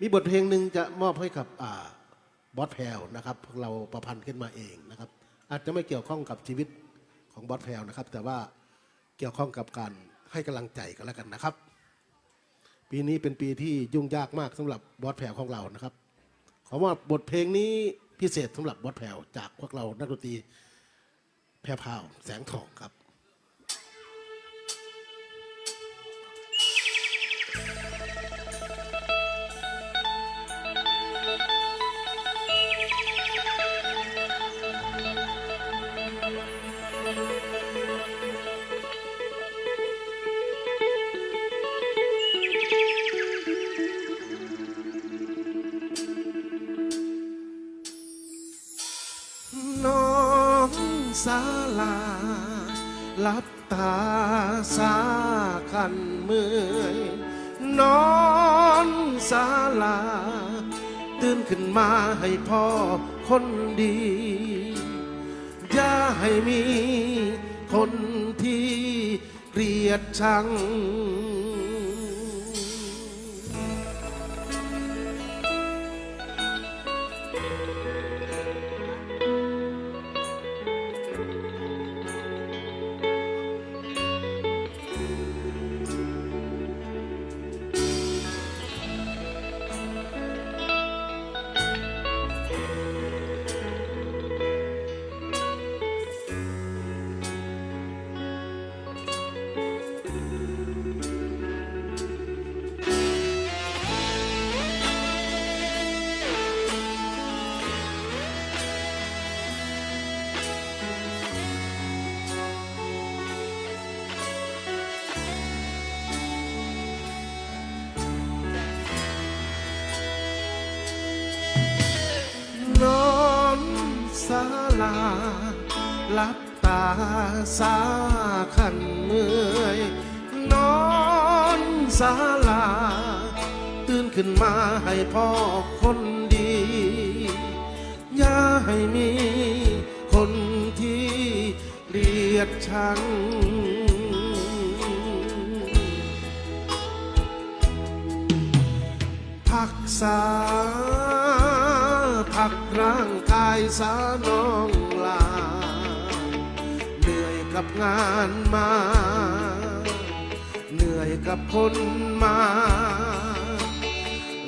มีบทเพลงหนึ่งจะมอบให้กับอบอสแพลนะครับพวกเราประพันธ์ขึ้นมาเองนะครับ อาจจะไม่เกี่ยวข้องกับชีวิตของบอสแพลนะครับ แต่ว่าเกี่ยวข้องกับการให้กำลังใจกันแล้วกันนะครับ ปีนี้เป็นปีที่ยุ่งยากมากสำหรับบอสแพลของเรานะครับขอว่าบทเพลงนี้พิเศษสำหรับบอสแพลจากพวกเรานักดนตรีแพรพาวแสงทองครับ องสาลาหลับตาสาคันเมื่อยนอนสาลา ตื่นขึ้นมาให้พ่อคนดี อย่าให้มีคนที่เกลียดชัง ศาลาหลับตาสาขันเมื่อยนอนศาลา ตื่นขึ้นมาให้พ่อคนดี อย่าให้มีคนที่เกลียดชังพักษาพักร่าง สาน้องลา เหนื่อยกับงานมา เหนื่อยกับคนมา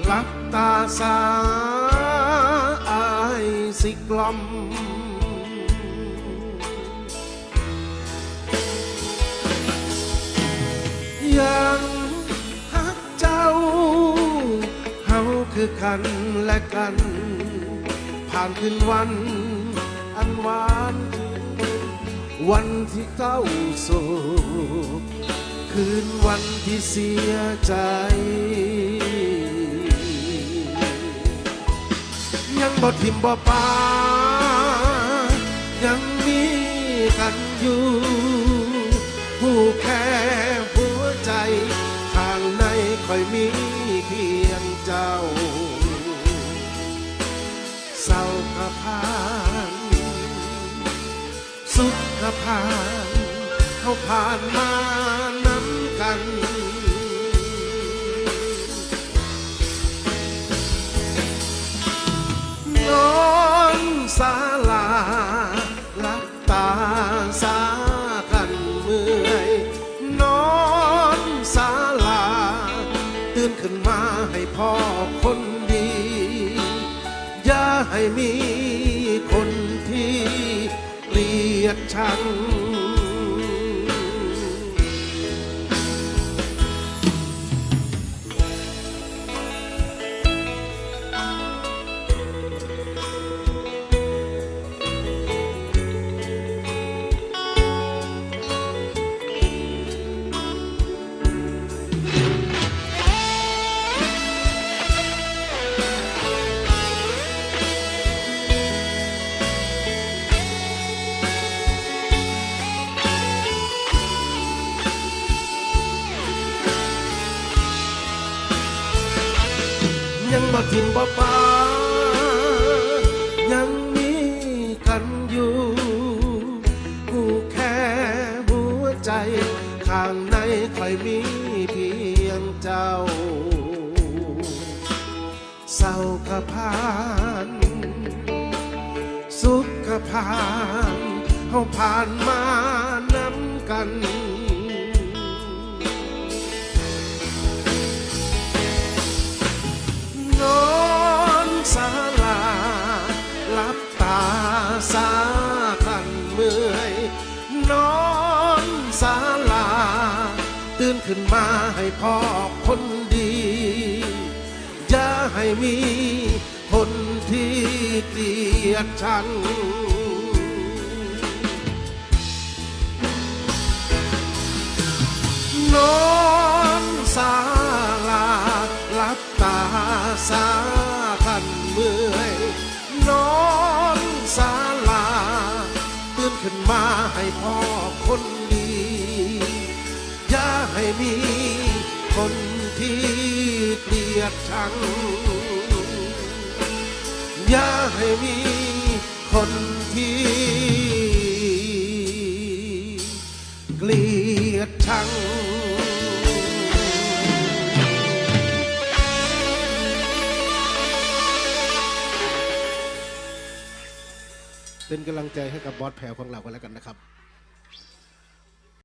หลับตาสาอายสิกล่อมยังหักเจ้า เฮาคือกันและกัน ผ่านคืนวัน อันหวานวันที่เจ้าโศกคืนวันที่เสียใจ ยังบ่ทิมบ่ปายังมีกันอยู่ สุขก็ผ่าเขาผ่านมานำกัน นอนศาลาหลับตาสากันเมื่อยนอนศาลา ตื่นขึ้นมาให้พ่อคนดี อย่าให้มี ชัง ทิมบ่ปายังมีกันอยู่ผู้แค่หัวใจ ข้างในคอยมีเพียงเจ้า เศร้าก็ผ่านสุขก็ผ่านเฮาผ่านมาน้ำกันาลา ตื่นขึ้นมาให้พ่อคนดี อย่าให้มีคนที่เกลียดฉันนอนศาลาหลับตาสากันเมื่อยนอนศาลา ตื่นขึ้นมาให้พ่อ ให้มีคนที่เกลียดชัง อย่าให้มีคนที่เกลียดชังเป็นกำลังใจให้กับบอสแพรวของเรากันแล้วกันนะครับ